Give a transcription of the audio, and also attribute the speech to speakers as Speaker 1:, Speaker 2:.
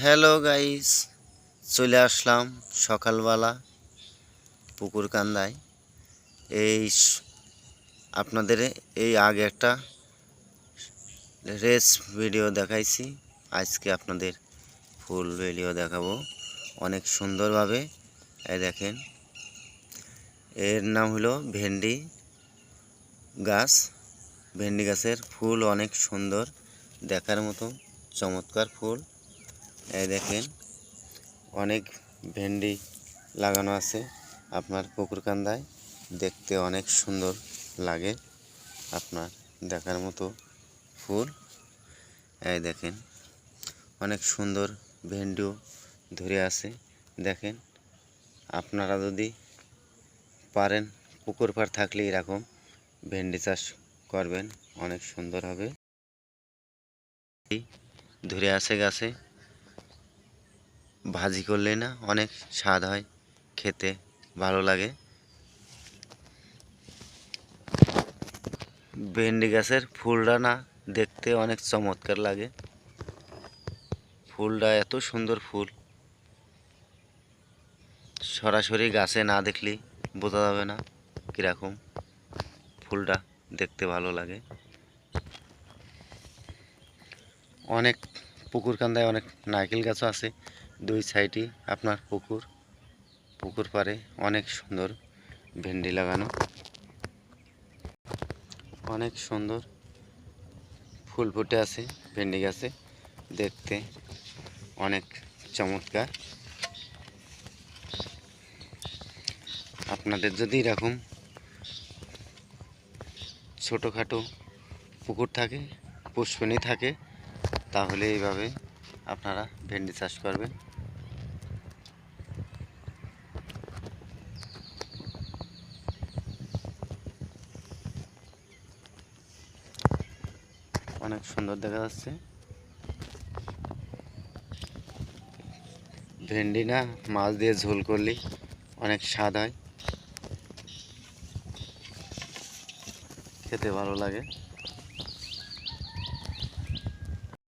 Speaker 1: Hello guys চলে আসলাম সকালবেলা পুকুর কান্দায়। এই আপনাদের এই আগে একটা রেস ভিডিও দেখাইছি। আজকে আপনাদের ফুল ভিডিও দেখাবো। অনেক সুন্দরভাবে। এই দেখেন। এর নাম হলো ভেন্ডি গাছ। ভেন্ডি গাছের ফুল অনেক সুন্দর। দেখার মতো চমৎকার ফুল। এই দেখেন, অনেক ভেন্ডি লাগানো আছে আপনার পুকুর কান্দায়। দেখতে অনেক সুন্দর লাগে আপনার দেখার মতো ফুল। এই দেখেন, অনেক সুন্দর ভেন্ডিও ধরে আছে। দেখেন, আপনারা যদি পারেন পুকুর পাড় থাকলে এরকম ভেন্ডি চাষ করবেন, অনেক সুন্দর হবে। ধরে আছে গাছে। ভাজি করলে না অনেক স্বাদ হয়, খেতে ভালো লাগে। ভেন্ডি গাছের ফুলটা না দেখতে অনেক চমৎকার লাগে। ফুলটা এত সুন্দর ফুল। সরাসরি গাছে না দেখলে বোঝা যাবে না কীরকম ফুলটা দেখতে ভালো লাগে। অনেক পুকুর কান্দায় অনেক নারকেল গাছও আছে। দুই সাইডে আপনার পুকুর। পুকুর পাড়ে অনেক সুন্দর ভেন্ডি লাগানো। অনেক সুন্দর ফুল ফুটে আছে ভেন্ডি গাছে। দেখতে অনেক চমৎকার। আপনাদের যদি এরকম ছোটোখাটো পুকুর থাকে পুষ্পনি থাকে, তাহলে এইভাবে আপনারা ভেন্ডি চাষ করবেন। অনেক সুন্দর দেখা যাচ্ছে। ভেন্ডি না, মাছ দিয়ে ঝোল করলি, অনেক স্বাদ হয়। খেতে ভালো লাগে।